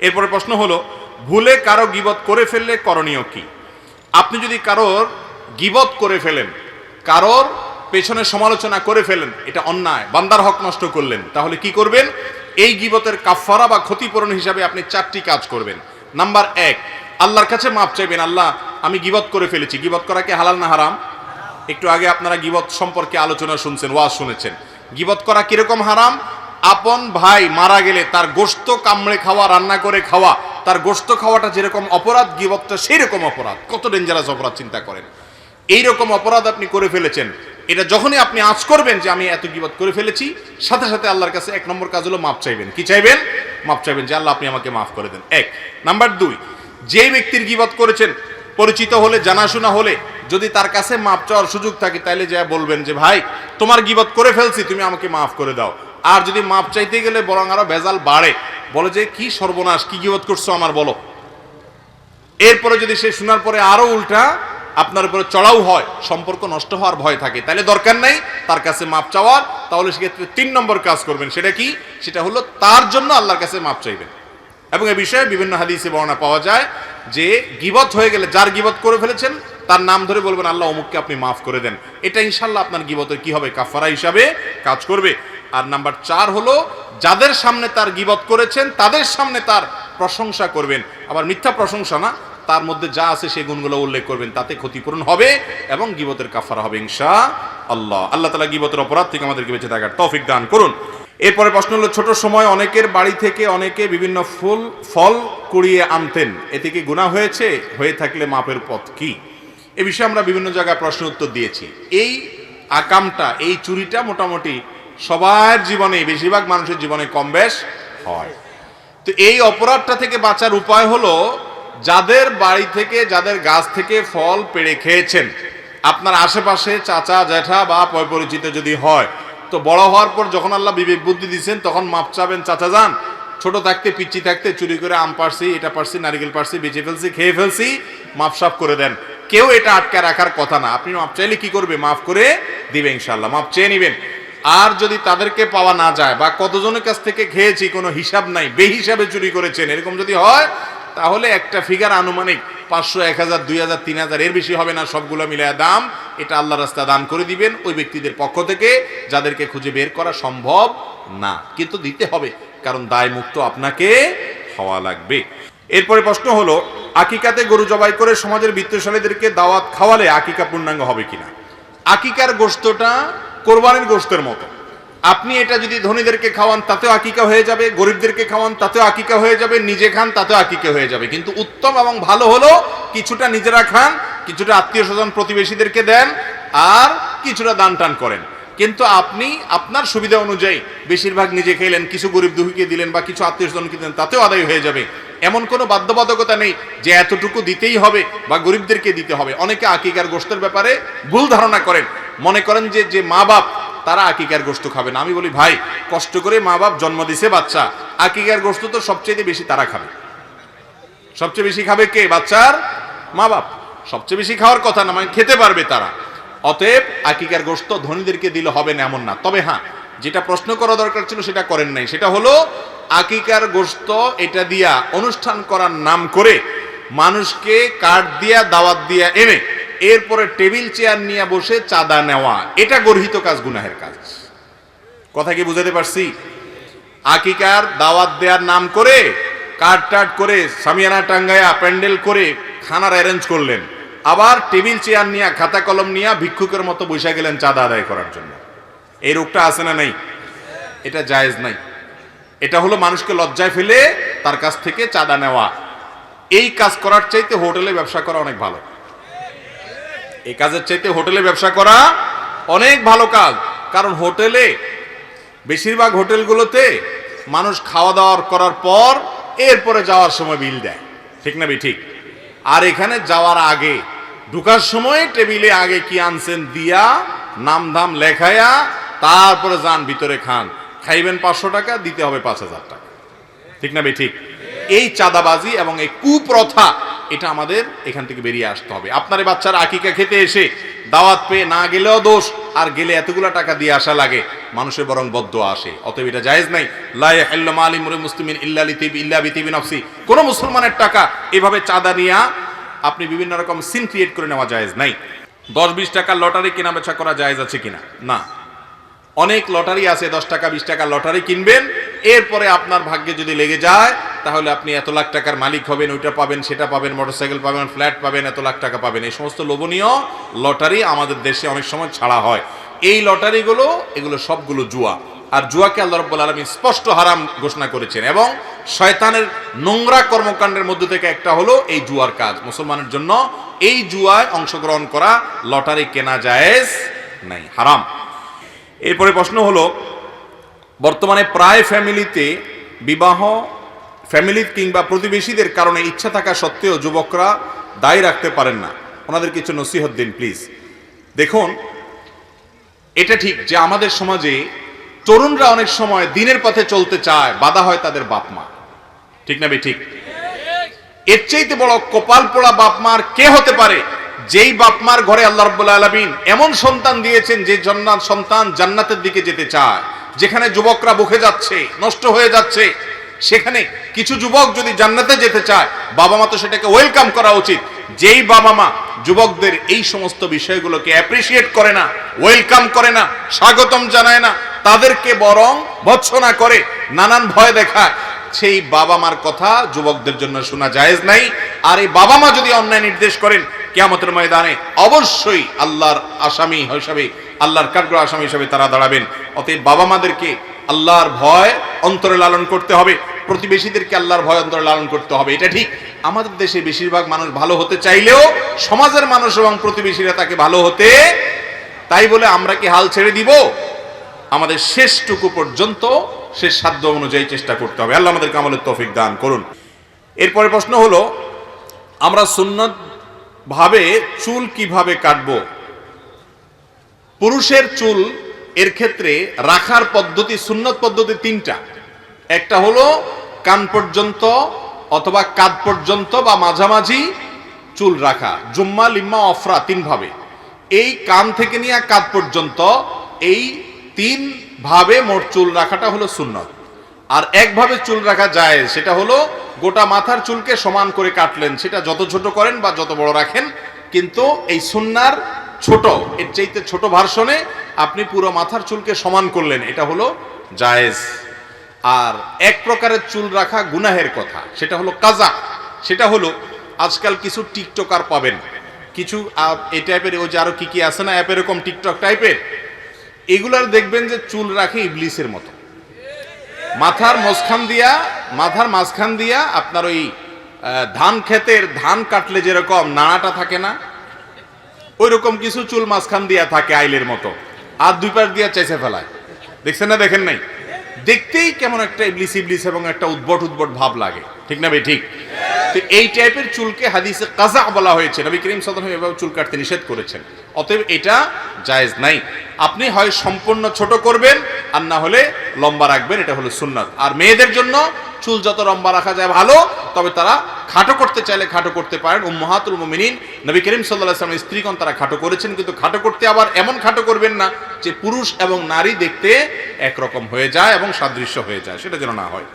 এরপরে প্রশ্ন হলো, ভুলে কারও গিবত করে ফেললে করণীয় কি? আপনি যদি কারোর গিবত করে ফেলেন, কারোর পেছনে সমালোচনা করে ফেলেন, এটা অন্যায়, বান্দার হক নষ্ট করলেন, তাহলে কি করবেন? এই গিবতের কাফারা বা ক্ষতিপূরণ হিসাবে আপনি চারটি কাজ করবেন। নাম্বার এক, আল্লাহর কাছে মাপ চাইবেন, আল্লাহ, আমি গিবত করে ফেলেছি। গিবত করা কি হালাল না হারাম? একটু আগে আপনারা গিবত সম্পর্কে আলোচনা শুনছেন, ওয়াজ শুনেছেন। গিবত করা কীরকম হারাম? আপন ভাই মারা গেলে তার গোস্ত কামড়ে খাওয়া, রান্না করে খাওয়া, তার গোস্ত খাওয়াটা যেরকম অপরাধ গিবতটা সেই রকম অপরাধ। কত ডেঞ্জারাস অপরাধ, চিন্তা করেন। এই রকম অপরাধ আপনি করে ফেলেছেন। এটা যখনই আপনি আজ করবেন যে আমি এত গিবত করে ফেলেছি, সাথে সাথে আল্লাহর কাছে এক নম্বর কাজ হলো মাপ চাইবেন। কি চাইবেন? মাপ চাইবেন যে আল্লাহ আপনি আমাকে মাফ করে দেন। এক। নাম্বার দুই যে ব্যক্তির গিবত করেছেন, পরিচিত হলে, জানাশোনা হলে, যদি তার কাছে মাপ চাওয়ার সুযোগ থাকে তাহলে যা বলবেন যে, ভাই, তোমার গিবত করে ফেলছি, তুমি আমাকে মাফ করে দাও। আর যদি মাপ চাইতে গেলে বরং আরও ভেজাল বাড়ে। বলে যে, কি সর্বনাশ, কি গিবত করছ আমার, বলো। এরপরে যদি সে শোনার পরে আরও উল্টা আপনার উপরে চড়াও হয়, সম্পর্ক নষ্ট হওয়ার ভয় থাকে, তাহলে দরকার নাই, তার কাছে মাপ চাওয়ার। তাহলে সেক্ষেত্রে তিন নম্বর কাজ করবেন, সেটা কি? সেটা হলো তার জন্য আল্লাহর কাছে মাপ চাইবেন। এবং এ বিষয়ে বিভিন্ন হাদিসে বর্ণনা পাওয়া যায় যে, গিবত হয়ে গেলে যার গিবত করে ফেলেছেন, তার নাম ধরে বলবেন, আল্লাহ, অমুককে আপনি মাফ করে দেন। এটা ইনশাল্লাহ আপনার গিবতের কি হবে? কাফারা হিসাবে কাজ করবে। আর নাম্বার চার হলো, যাদের সামনে তার গিবত করেছেন, তাদের সামনে তার প্রশংসা করবেন। আবার মিথ্যা প্রশংসা না, তার মধ্যে যা আছে সেই গুণগুলো উল্লেখ করবেন, তাতে ক্ষতিপূরণ হবে এবং গিবতের কাফারা হবে ইনশা আল্লাহ আল্লাহ তালা গিবতের অপরাধ থেকে আমাদেরকে বেঁচে থাকার তৌফিক দান করুন। এরপরে প্রশ্ন হলো, ছোট সময় অনেকের বাড়ি থেকে অনেকে বিভিন্ন ফুল, ফল কুড়িয়ে আনতেন। এতে কি গুণা হয়েছে? হয়ে থাকলে মাপের পথ কি? এ বিষয়ে আমরা বিভিন্ন জায়গায় প্রশ্ন উত্তর দিয়েছি। এই আকামটা, এই চুরিটা মোটামুটি সবার জীবনে, বেশিরভাগ মানুষের জীবনে কম বেশ হয়। তো এই অপরাধটা থেকে বাঁচার উপায় হলো, যাদের বাড়ি থেকে, যাদের গাছ থেকে ফল পেড়ে খেয়েছেন, আপনার আশেপাশে চাচা, জ্যাঠা বা পরিচিত যদি হয়, তো বড় হওয়ার পর যখন আল্লাহ বিবেক বুদ্ধি দিচ্ছেন তখন মাপ চাবেন, চাচা যান, ছোট থাকতে পিচ্ছি থাকতে, চুরি করে আম পারছি এটা পারছি নারিকেল পারছি বেঁচে ফেলছি, খেয়ে ফেলছি, মাপ সাফ করে দেন। কেউ এটা আটকে রাখার কথা না। আপনি মাপ চাইলে কি করবে? মাফ করে দিবে ইনশাল্লাহ মাপ চেয়ে নিবেন। আর যদি তাদেরকে পাওয়া না যায় বা কতজনের কাছ থেকে খেয়েছি, কোনো হিসাব নাই, বেহিসাবে চুরি করেছেন, এরকম যদি হয়, তাহলে একটা ফিগার আনুমানিক পাঁচশো, এক হাজার, দুই হাজার, তিন হাজার, এর বেশি হবে না, সবগুলো মিলায় দাম। এটা আল্লাহ রাস্তা দান করে দিবেন ওই ব্যক্তিদের পক্ষ থেকে, যাদেরকে খুঁজে বের করা সম্ভব না। কিন্তু দিতে হবে, কারণ দায় মুক্ত আপনাকে হওয়া লাগবে। এরপরে প্রশ্ন হলো, আকিকাতে গরু জবাই করে সমাজের বিত্তশালীদেরকে দাওয়াত খাওয়ালে আকিকা পূর্ণাঙ্গ হবে কিনা? আকিকার গোস্তটা কোরবানির গোস্তের মতো। আপনি এটা যদি ধনীদেরকে খাওয়ান, তাতেও আকিকা হয়ে যাবে। গরিবদেরকে খাওয়ান, তাতেও আকিকা হয়ে যাবে। নিজে খান, তাতেও আকিকা হয়ে যাবে। কিন্তু উত্তম এবং ভালো হলো, কিছুটা নিজেরা খান, কিছুটা আত্মীয় স্বজন প্রতিবেশীদেরকে দেন, আর কিছুটা দান টান করেন। কিন্তু আপনি আপনার সুবিধা অনুযায়ী বেশিরভাগ নিজে খেলেন, কিছু গরিব দুঃখীকে দিলেন বা কিছু আত্মীয় স্বজনকে দিলেন, তাতেও আদায় হয়ে যাবে। এমন কোনো বাধ্যবাধকতা নেই যে এতটুকু দিতেই হবে বা গরিবদেরকে দিতে হবে। অনেকে আকিকার গোষ্ঠের ব্যাপারে ভুল ধারণা করেন। মনে করেন যে যে মা বাপ, তারা আকিকার গোস্ত খাবে না। আমি বলি, ভাই, কষ্ট করে মা বাপ জন্ম দিছে বাচ্চা। আকিকার গোস্ত তো সবচেয়ে বেশি তারা খাবে। সবচেয়ে বেশি খাবে কে? বাচ্চার মা বাপ। সবচেয়ে বেশি খাওয়ার কথা না মানে খেতে পারবে তারা। অতএব আকিকার গোস্ত ধনীদেরকে দিলে হবে না এমন না। তবে হ্যাঁ যেটা প্রশ্ন করা দরকার ছিল সেটা করেন নাই। সেটা হলো, আকিকার গোস্ত এটা দিয়া অনুষ্ঠান করার নাম করে মানুষকে কাঠ দিয়া, দাওয়াত দিয়া এনে এরপরে টেবিল চেয়ার নিয়ে বসে চাঁদা নেওয়া। এটা গর্হিত কাজ, গুনাহের কাজ। কথা কি বুঝাতে পারছি? আকিকার দাওয়াত দেওয়ার নাম করে, কাট টাট করে, সামিয়ানা টাঙ্গায়া প্যান্ডেল করে খানার অ্যারেঞ্জ করলেন। আবার টেবিল চেয়ার নিয়ে, খাতা কলম নিয়ে ভিক্ষুকের মতো বসে গেলেন চাঁদা আদায় করার জন্য। এই রোগটা আছে না নাই? এটা জায়েজ নাই। এটা হলো মানুষকে লজ্জায় ফেলে তার কাছ থেকে চাঁদা নেওয়া। এই কাজ করার চাইতে হোটেলে ব্যবসা করা অনেক ভালো। এই কাজের চাইতে হোটেলে ব্যবসা করা অনেক ভালো কাজ। কারণ হোটেলে বেশিরভাগ হোটেলগুলোতে মানুষ খাওয়া দাওয়ার করার পর এরপরে যাওয়ার সময় বিল দেয়। ঠিক না বে ঠিক আর এখানে যাওয়ার আগে, ঢুকার সময় টেবিলে আগে কি আনছেন দিয়া নাম ধাম লেখায়া তারপরে যান, ভিতরে খান। খাইবেন পাঁচশো টাকা, দিতে হবে পাঁচ হাজার টাকা। ঠিক না বে ঠিক এই চাঁদাবাজি এবং এই কুপ্রথা এটা আমাদের এখান থেকে বেরিয়ে আসতে হবে। আপনার বাচ্চার আকিকা খেতে এসে দাওয়াত পেয়ে না গেলেও দোষ, আর গেলে এতগুলা টাকা দিয়ে আসা লাগে, মানুষের বরং বদ্ধ আসে। অতএব এটা জায়েজ নাই। লা ইয়াহিল্লু মালি মুরি মুসলিমিন ইল্লা কোন মুসলমানের টাকা এভাবে চাঁদা নিয়া আপনি বিভিন্ন রকম সিন ক্রিয়েট করে নেওয়া জায়েজ নাই। দশ বিশ টাকার লটারি কেনা বেচা করা জায়েজ আছে কিনা? না। অনেক লটারি আছে, দশ টাকা, বিশ টাকা লটারি কিনবেন, এরপরে আপনার ভাগ্যে যদি লেগে যায় তাহলে আপনি এত লাখ টাকার মালিক হবেন, ওইটা পাবেন, সেটা পাবেন, মোটরসাইকেল পাবেন, ফ্ল্যাট পাবেন, এত লাখ টাকা পাবেন। এই সমস্ত লোভনীয় লটারি আমাদের দেশে অনেক সময় ছাড়া হয়। এই লটারিগুলো, এগুলো সবগুলো জুয়া। আর জুয়াকে আল্লাহ রব্বুল আলমী স্পষ্ট হারাম ঘোষণা করেছেন। এবং শয়তানের নোংরা কর্মকাণ্ডের মধ্যে থেকে একটা হলো এই জুয়ার কাজ। মুসলমানের জন্য এই জুয়ায় অংশগ্রহণ করা লটারি কেনা জায়েজ নাই, হারাম। এরপরে প্রশ্ন হলো, বর্তমানে প্রায় ফ্যামিলিতে বিবাহ ফ্যামিলি কিংবা প্রতিবেশীদের কারণে ইচ্ছা থাকা সত্ত্বেও যুবকরা দায়ী রাখতে পারেন না। ওনাদের কিছু নসিহত দিন, প্লিজ। দেখুন, এটা ঠিক যে আমাদের সমাজে তরুণরা অনেক সময় দিনের পথে চলতে চায়, বাধা হয় তাদের বাপ মা। ঠিক না ঠিক। এর চাইতে বড় কপাল পোড়া বাপ মার কে হতে পারে? যেই বাপ মার ঘরে আল্লাহ রাব্বুল আলামিন এমন সন্তান দিয়েছেন যে জান্নাত সন্তান জান্নাতের দিকে যেতে চায়, যেখানে যুবকরা বুকে যাচ্ছে, নষ্ট হয়ে যাচ্ছে। সেখানে কিছু যুবক যদি জান্নাতে যেতে চায়, বাবা মা তো সেটাকে ওয়েলকাম করা উচিত। যেই বাবা মা যুবকদের এই সমস্ত বিষয়গুলোকে অ্যাপ্রিসিয়েট করে না ওয়েলকাম করে না, স্বাগতম জানায় না, তাদেরকে বরং ভৎসনা করে, নানান ভয় দেখায়, সেই বাবা মার কথা যুবকদের জন্য শোনা জায়েজ নাই। আর এই বাবা মা যদি অন্যায় নির্দেশ করেন, কিয়ামতের ময়দানে অবশ্যই আল্লাহর আসামি হিসাবে, আল্লাহর কাঠগড় আসামি হিসাবে তারা দাঁড়াবেন। অতএব বাবা মাদেরকে আল্লাহর ভয় অন্তরে লালন করতে হবে। প্রতিবেশীদেরকে আল্লাহর ভয় অন্তরে লালন করতে হবে, এটা ঠিক। আমাদের দেশে বেশিরভাগ মানুষ ভালো হতে চাইলেও সমাজের মানুষ এবং প্রতিবেশীরা তাকে ভালো হতে, তাই বলে আমরা কি হাল ছেড়ে দিব? আমাদের শেষটুকু পর্যন্ত শেষ সাধ্য অনুযায়ী চেষ্টা করতে হবে। আল্লাহ আমাদেরকে আমলের তৌফিক দান করুন। এরপরে প্রশ্ন হলো, আমরা সুন্নত ভাবে চুল কীভাবে কাটবো? পুরুষের চুল এর ক্ষেত্রে রাখার পদ্ধতি, সুন্নত পদ্ধতি তিনটা। একটা হলো কান পর্যন্ত অথবা কাঁধ পর্যন্ত বা মাঝামাঝি চুল রাখা, জুম্মা, লিম্মা, অফরা তিন ভাবে এই কান থেকে নিয়ে কাঁধ পর্যন্ত এই তিন ভাবে মোট চুল রাখাটা হলো সুন্নত। আর একভাবে চুল রাখা যায়, সেটা হলো গোটা মাথার চুলকে সমান করে কাটলেন, সেটা যত ছোট করেন বা যত বড় রাখেন, কিন্তু এই সুন্নার ছোট, এর চাইতে ছোট ভার্সনে আপনি পুরো মাথার চুলকে সমান করলেন, এটা হলো জায়েজ। আর এক প্রকারের চুল রাখা গুনাহের কথা, সেটা হলো কাজা, সেটা হলো আজকাল কিছু টিকটকার পাবেন। কিছু এই টাইপের ওই যে আরও কি কি আছে না অ্যাপ এরকম টিকটক টাইপের এগুলার দেখবেন যে চুল রাখে ইবলিসের মতো। মাথার মাঝখান দিয়া, মাথার মাঝখান দিয়া আপনার ওই ধান ক্ষেতের ধান কাটলে যেরকম, নাড়াটা থাকে না ওই রকম কিছু চুল মাঝখান দিয়া থাকে আইলের মতো। আর দুই পাশ দিয়া চেঁচে ফেলায়। দেখছেন না, দেখেন নাই? দেখতেই কেমন একটা ইবলিস ইবলিস এবং একটা উদ্ভট উদ্ভট ভাব লাগে। ঠিক না ভাই? ঠিক? তো এই টাইপের চুলকে হাদিসে কাজা বলা হয়েছে। নবী করিম সাল্লাল্লাহু এভাবে চুল কাটতে নিষেধ করেছেন। অতএব এটা জায়েজ নাই। আপনি হয় সম্পূর্ণ ছোট করবেন, আর না হলে লম্বা রাখবেন। এটা হলো সুন্নাত। আর মেয়েদের জন্য চুল যত লম্বা রাখা যায় ভালো, তবে তারা খাটো করতে চাইলে খাটো করতে পারেন। উম্মাহাতুল মুমিনিন, নবী করিম সাল্লাহ আসলামের স্ত্রীগণ তারা খাটো করেছেন, কিন্তু খাটো করতে আবার এমন খাটো করবেন না যে পুরুষ এবং নারী দেখতে একরকম হয়ে যায় এবং সাদৃশ্য হয়ে যায়, সেটা যেন না হয়।